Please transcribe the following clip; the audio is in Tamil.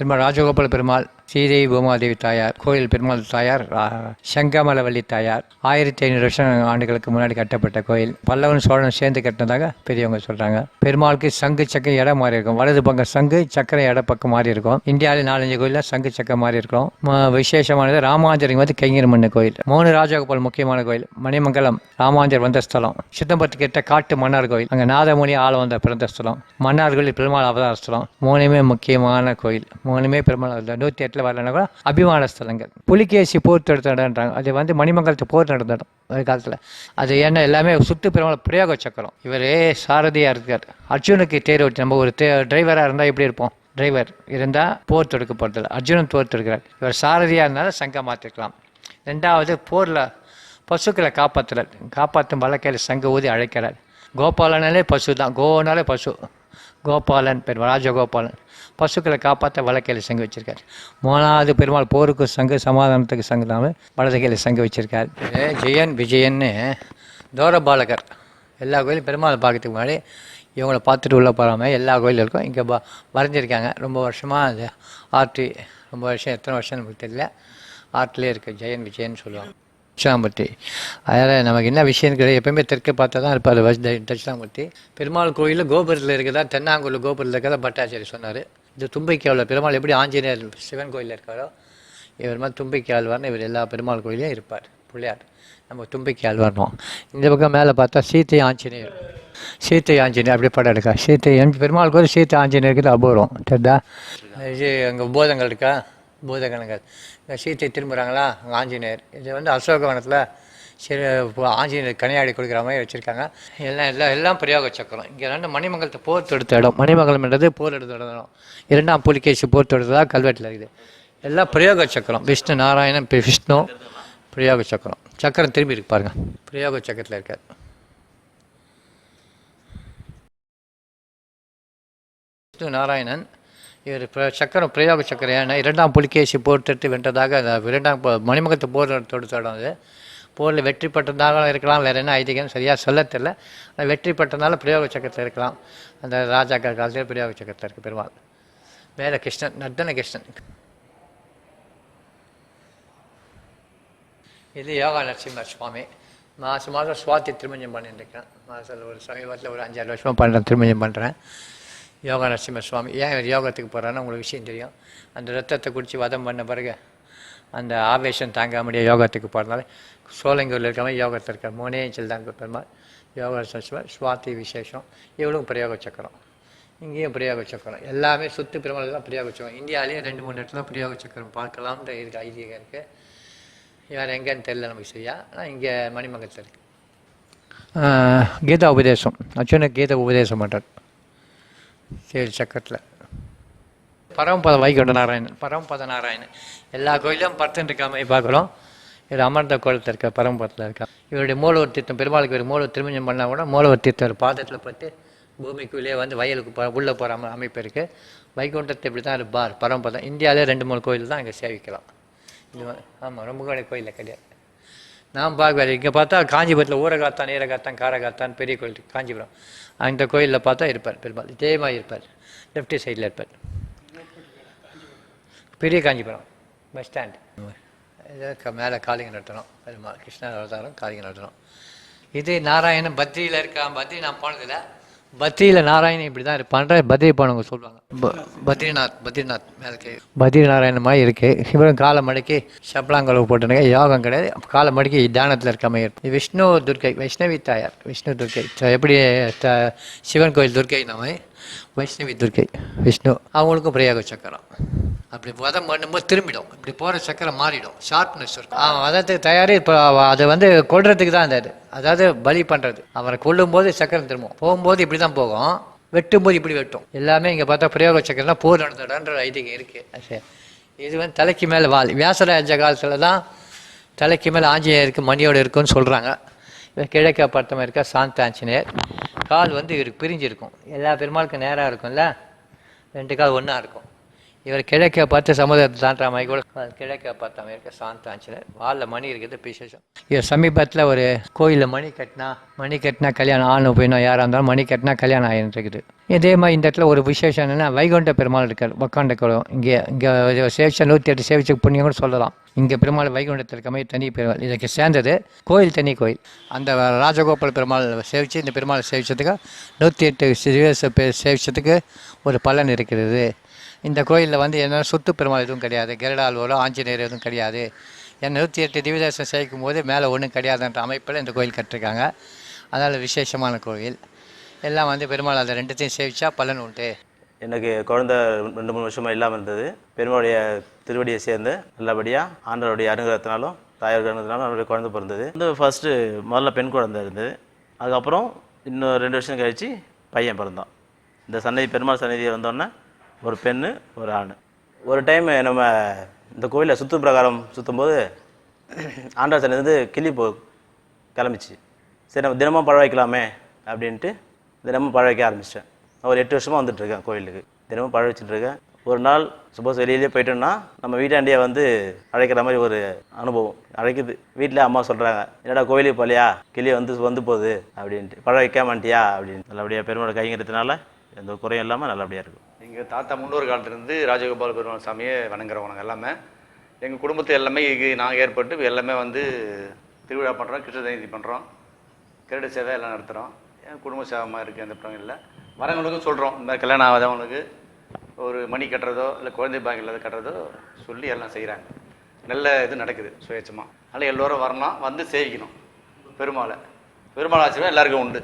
திரும்ப ராஜகோபால பெருமாள் ஸ்ரீதேவி பூமாதேவி தாயார் கோயில் பெருமாள் தாயார் ரா- தாயார். ஆயிரத்தி ஐநூறு வருஷம் ஆண்டுகளுக்கு முன்னாடி கட்டப்பட்ட கோயில். பல்லவன் சோழன் சேர்ந்து கட்டினதாக பெரியவங்க சொல்கிறாங்க பெருமாளுக்கு சங்கு சக்கரம் இடம் மாறி இருக்கும். வலது பக்கம் சங்கு சக்கரை இட பக்கம் மாறி இருக்கும். இந்தியாவில் நாலஞ்சு கோயிலில் சங்கு சக்கரை மாறி இருக்கும். விசேஷமானது ராமாஞ்சரிங்க வந்து கைங்கர் மண்ணு கோயில். மூணு ராஜகோபால் முக்கியமான கோயில். மணிமங்கலம் ராமாஞ்சர் வந்த ஸ்தலம். சிதம்பரத்து கிட்ட காட்டு மன்னார் கோயில். அங்கே நாதமுனி ஆள வந்த பிறந்த ஸ்தலம். மன்னார் கோயில் பெருமாள் அவதார ஸ்தலம். மூணுமே முக்கியமான கோயில். மூணுமே பெருமாள் நூற்றி எட்டில் வரலன்னா கூட அபிமான ஸ்தலங்கள். புலிகேசி போர் தொடுத்த அது வந்து மணிமங்கலத்து போர் நடந்த ஒரு காலத்தில். அது ஏன்னா எல்லாமே சுற்று பெருமாள் பிரயோக சக்கரம். இவரே சாரதியாக இருக்கார். அர்ஜுனுக்கு தேர் ஓட்டி நம்ம ஒரு டிரைவராக இருந்தால் எப்படி இருப்போம்? டிரைவர் இருந்தால் போர் தொடுக்க போகிறதில்ல அர்ஜுனன் போர் தொடுக்கிறார். இவர் சாரதியாக இருந்தாலும் சங்கம் மாற்றிருக்கலாம் ரெண்டாவது போரில் பசுக்களை காப்பாற்றுறார் காப்பாற்றும் வழக்கையில் சங்க ஊதி அழைக்கிறார். கோபாலனாலே பசு தான். கோனாலே பசு. கோபாலன் பெருமாள் ராஜகோபாலன். பசுக்களை காப்பாற்ற வழக்கையில் சங்கு வச்சிருக்கார். மூணாவது பெருமாள் போருக்கு சங்கு சமாதானத்துக்கு சங்கு தான் வலது கையில் சங்கு வச்சுருக்கார். ஜெயன் விஜயன்னு தோரபாலகர் எல்லா கோயிலும் பெருமாள் பார்க்கறதுக்கு முன்னாடி இவங்கள பார்த்துட்டு உள்ளே போகாமல் எல்லா கோயிலும் இருக்கும். இங்கே ப வரைஞ்சிருக்காங்க. ரொம்ப வருஷமாக அது ஆர்டி ரொம்ப வருஷம் எத்தனை வருஷம் நமக்கு தெரியல. ஆர்ட்லேயே இருக்குது ஜெயன் விஜயன் சொல்லுவாங்க. தட்சிணாமூர்த்தி. அதனால் நமக்கு என்ன விஷயம் கிடையாது எப்பயுமே தெற்கு பார்த்தா தான் இருப்பார் வஸ் தட்சிணாமூர்த்தி. பெருமாள் கோயிலில் கோபுரத்தில் இருக்கிறதா தென்னாங்கூர் கோபுரத்தில் இருக்கிறதா பட்டாச்சாரி சொன்னார். இது தும்பைக்காவில் பெருமாள் எப்படி ஆஞ்சநேயர் சிவன் கோயிலில் இருக்காரோ இவர் மாதிரி தும்பிக்கை இவர் எல்லா பெருமாள் கோயிலையும் இருப்பார் பிள்ளையார். நம்ம தும்பிக்கால்வார்னோம் இந்த பக்கம் மேலே பார்த்தா சீத்தை ஆஞ்சநேயர். சீத்தை ஆஞ்சநேயர் அப்படியே படம் எடுக்கா. சீத்தை பெருமாள் கோயில் சீத்தை ஆஞ்சநேயருக்கு அபூர்வம். தெரியுதா? இது அங்கே போதங்கள் இருக்கா? பூதகணங்கள். இந்த சீத்தை திரும்புகிறாங்களா ஆஞ்சநேயர். இது வந்து அசோகவனத்தில் சிறு ஆஞ்சநேயர் கனியாடி கொடுக்குற மாதிரி வச்சுருக்காங்க. எல்லாம் எல்லாம் எல்லாம் பிரயோக சக்கரம். இங்கே ரெண்டு மணிமங்கலத்தை போர் தொடுத்த இடம். மணிமங்கலம்ன்றது போர் எடுத்த இடம் இரண்டாம் புலிகேசி போர் தொடுத்ததாக கல்வெட்டில் இருக்குது. எல்லாம் பிரயோக சக்கரம். விஷ்ணு நாராயணன் விஷ்ணு பிரயோக சக்கரம். சக்கரம் திரும்பி இருக்கு பாருங்கள் பிரயோக சக்கரத்தில் இருக்காது. விஷ்ணு நாராயணன் இவர் சக்கரம் பிரயோக சக்கரம் ஏன்னா இரண்டாம் புலிகேசி போர் தொட்டு வென்றதாக அந்த இரண்டாம் மணிமுகத்து மணிமகத்து போர் தொடுத்த அது போரில் வெற்றி பெற்றதாக இருக்கலாம் வேறு என்ன ஐதீகம் சரியாக சொல்ல தெரில வெற்றி பெற்றனால பிரயோக சக்கரத்தில் இருக்கலாம். அந்த ராஜாக்கள் காலத்தில் பிரயோக சக்கரத்தில் இருக்குது பெருமாள். மேலே கிருஷ்ணன் நர்தன கிருஷ்ணன் இது யோகா நரசிம்மர் சுவாமி மாதம் மாதம் சுவாத்தி திருமஞ்சம் பண்ணிட்டு இருக்கேன். மாதத்தில் ஒரு சமீபத்தில் ஒரு அஞ்சாறு வருஷமாக பண்ணுறேன் திருமஞ்சம் பண்ணுறேன் யோகா நரசிம்ம சுவாமி. ஏன் இவர் யோகத்துக்கு போகிறான்னு உங்களுக்கு விஷயம் தெரியும். அந்த ரத்தத்தை குடித்து வதம் பண்ண பிறகு அந்த ஆவேசம் தாங்க முடிய யோகத்துக்கு போகிறதுனால சோலங்கூரில் இருக்காம யோகத்தில் இருக்க மூணே இன்ச்சில் பெருமாள். யோகா நரசிம்மர் சுவாதி விசேஷம். இவளும் பிரயோக சக்கரம். இங்கேயும் பிரயோக சக்கரம். எல்லாமே சுத்து பெருமாள் தான் பிரயோக சக்கரம். இந்தியாவிலேயே ரெண்டு மூணு இடத்துல பிரயோக சக்கரம் பார்க்கலாம்ன்ற இருக்கு ஐதீகம் இருக்குது வேறு எங்கேன்னு தெரியல நமக்கு சரியா? ஆனால் இங்கே மணிமங்கலத்தில் இருக்குது கீதா உபதேசம். அச்சுவனுக்கு கீதா உபதேசம் பண்ணுறார் சரி சக்கரத்தில். பரமபத வைகுண்ட நாராயணன் பரமபத நாராயணன் எல்லா கோயிலும் பர்த்தன் இருக்காம பார்க்குறோம் இவர் அமர்ந்த கோலத்தில் இருக்க பரமபதத்தில் இருக்கா. இவருடைய மூலவர் தீர்த்தம் பெருமாளுக்கு ஒரு மூலவர் திருமஞ்சம் பண்ணால் கூட மூலவர் தீர்த்தம் ஒரு பாதத்தில் பட்டு பூமிக்குள்ளேயே வந்து வயலுக்கு போ உள்ளே போகிற அமைப்பு இருக்குது வைகுண்டத்தை இப்படி தான் இருப்பார் பரமபதம். இந்தியாவிலே ரெண்டு மூணு கோயில் தான் இங்கே சேவிக்கலாம். இது ஆமாம் ரொம்ப கூட கோயிலில் கிடையாது. நான் பார்க்குவேன் இங்கே பார்த்தா காஞ்சிபுரத்தில் ஊரகாத்தான் ஈரகாத்தான் காரகாத்தான் பெரிய கோயில் காஞ்சிபுரம். அந்த கோயிலில் பார்த்தா இருப்பார் பெருமாள். இதே இருப்பார். லெஃப்ட் சைடில் இருப்பார். பெரிய காஞ்சிபுரம். பஸ் ஸ்டாண்ட் இது மேலே காளிங்க நடத்தணும். பெருமாள் கிருஷ்ணர் அவதாரம் காளிங்க நடத்தணும். இது நாராயணன் பத்ரியில் இருக்கான் பத்ரி நான் போனதில்லை. பத்ரியில் நாராயணன் இப்படி தான் இருப்பான்ற பத்ரி போனவங்க சொல்லுவாங்க பத்ரிநாத் பத்ரிநாத் மேலே பத்ரி நாராயணன் மாதிரி இருக்குது இவரும் காலை மடக்கி சப்பலாங்கலவு போட்டுருங்க யோகம் கிடையாது. காலை மடக்கி தியானத்தில் இருக்க மாதிரி இருக்கும். விஷ்ணு துர்க்கை வைஷ்ணவி தாயார் விஷ்ணு துர்க்கை. எப்படி சிவன் கோயில் துர்க்கை நம்ம வைஷ்ணவி துர்க்கை விஷ்ணு. அவங்களுக்கும் பிரயோக சக்கரம். அப்படி வதம் பண்ணும்போது திரும்பிடும். இப்படி போகிற சக்கரம் மாறிடும். ஷார்ப்னஸ் இருக்கும். அவன் வதத்துக்கு தயாரி இப்போ அதை வந்து கொல்றதுக்கு தான் அந்த அதாவது பலி பண்ணுறது அவரை கொல்லும்போது சக்கரம் திரும்பும். போகும்போது இப்படி தான் போகும். வெட்டும்போது இப்படி வெட்டும். எல்லாமே இங்கே பார்த்தா பிரயோக சக்கரம்னா போர் நடந்தடன்ற ஐதீகம் இருக்குது இது வந்து தலைக்கு மேலே வால். வியாசராஜ காலத்தில் தான் தலைக்கு மேலே ஆஞ்சநேயருக்கு மணியோடு இருக்குன்னு சொல்கிறாங்க கிழக்க பட்டமாக இருக்கா? சாந்த ஆஞ்சநேயர். கால் வந்து இவருக்கு பிரிஞ்சிருக்கும். எல்லா பெருமாளுக்கும் நேராக இருக்கும்ல? ரெண்டு கால் ஒன்றா இருக்கும். இவர் கிழக்கே பார்த்து சமுதாயத்தை தாண்டா மாதிரி கூட கிழக்கே பார்த்த மாதிரி இருக்க சாந்த வாலில் மணி இருக்குது விசேஷம். இவர் சமீபத்தில் ஒரு கோயிலில் மணி கட்டினா மணி கட்டினா கல்யாணம் ஆணும் போயினோம் யாராக இருந்தாலும் மணி கட்டினா கல்யாணம் ஆகின்னு இருக்குது இதே மாதிரி இந்த இடத்துல ஒரு விசேஷம் என்னென்னா வைகுண்ட பெருமாள் இருக்கார் உக்காண்ட குளம். இங்கே இங்கே சேவிச்ச நூற்றி எட்டு சேவிச்சு புண்ணியம் கூட சொல்லலாம். இங்கே பெருமாள் வைகுண்டத்தில் இருக்க மாதிரி தனி பெருமாள். இதுக்கு சேர்ந்தது கோயில் தனி கோயில். அந்த ராஜகோபால் பெருமாள் சேவித்து இந்த பெருமாள் சேவிச்சதுக்கு நூற்றி எட்டு சிறுவேச சேவிச்சதுக்கு ஒரு பலன் இருக்கிறது. இந்த கோயிலில் வந்து என்ன சொத்து பெருமாள் எதுவும் கிடையாது. கருடால்வரோ ஆஞ்சநேயர் எதுவும் கிடையாது. என் நூற்றி எட்டு திவிதாசம் சேவிக்கும் போது மேலே ஒன்றும் கிடையாதுன்ற அமைப்பில் இந்த கோயில் கட்டிருக்காங்க. அதனால் விசேஷமான கோயில். எல்லாம் வந்து பெருமாள் அதை ரெண்டுத்தையும் சேவிச்சா பலன் உண்டு. எனக்கு குழந்த ரெண்டு மூணு வருஷமாக இல்லாமல் இருந்தது. பெருமாளுடைய திருவடியை சேர்ந்து நல்லபடியாக ஆண்டவருடைய அனுகிரகத்தினாலும் தாயார் அனுகிரகத்தினாலும் அவருடைய குழந்தை பிறந்தது. வந்து ஃபஸ்ட்டு முதல்ல பெண் குழந்தை இருந்தது. அதுக்கப்புறம் இன்னும் ரெண்டு வருஷம் கழித்து பையன் பிறந்தான். இந்த சன்னதி பெருமாள் சன்னதியை வந்தோடனே ஒரு பெண் ஒரு ஆண். ஒரு டைம் நம்ம இந்த கோயிலில் சுற்று பிரகாரம் சுற்றும்போது ஆண்டாள் சன்னதி கிளி போ கிளம்பிச்சு. சரி நம்ம தினமும் பழ வைக்கலாமே அப்படின்ட்டு தினமும் பழ வைக்க ஆரம்பிச்சிட்டேன். நான் ஒரு எட்டு வருஷமாக வந்துட்டுருக்கேன் கோயிலுக்கு. தினமும் பழ வச்சுட்டுருக்கேன். ஒரு நாள் சப்போஸ் வெளியிலே போயிட்டோம்னா நம்ம வீட்டாண்டியே வந்து அழைக்கிற மாதிரி ஒரு அனுபவம். அழைக்குது. வீட்டில் அம்மா சொல்கிறாங்க என்னடா கோயிலுக்கு போலையா கிளி வந்து வந்து போகுது. அப்படின்ட்டு. பழ வைக்காமட்டியா அப்படின்னு நல்லபடியாக பெருமாள் கைங்கிறதுனால எந்த குறையும் இல்லாமல் நல்லபடியாக இருக்கும். எங்கள் தாத்தா முன்னோர் காலத்துலேருந்து ராஜகோபால் பெருமாள் சாமியை வணங்குறவங்க எல்லாமே. எங்கள் குடும்பத்தை எல்லாமே இது நாங்கள் ஏற்பட்டு எல்லாமே வந்து திருவிழா பண்ணுறோம் கிருஷ்ண ஜெயந்தி பண்ணுறோம் கிரீட சேவை எல்லாம் நடத்துகிறோம் என் குடும்ப சேவமாக இருக்குது அந்த படங்களில் வரவங்களுக்கும் சொல்கிறோம் இந்த மாதிரி கல்யாணம் ஆகாதவங்களுக்கு ஒரு மணி கட்டுறதோ இல்லை குழந்தை பாக்கில் இல்லாத கட்டுறதோ சொல்லி எல்லாம் செய்கிறாங்க நல்ல இது நடக்குது சுயேட்சமாக அதனால் எல்லோரும் வரலாம் வந்து சேவிக்கணும். பெருமாளை. பெருமாள் ஆச்சரியம் எல்லாருக்கும் உண்டு.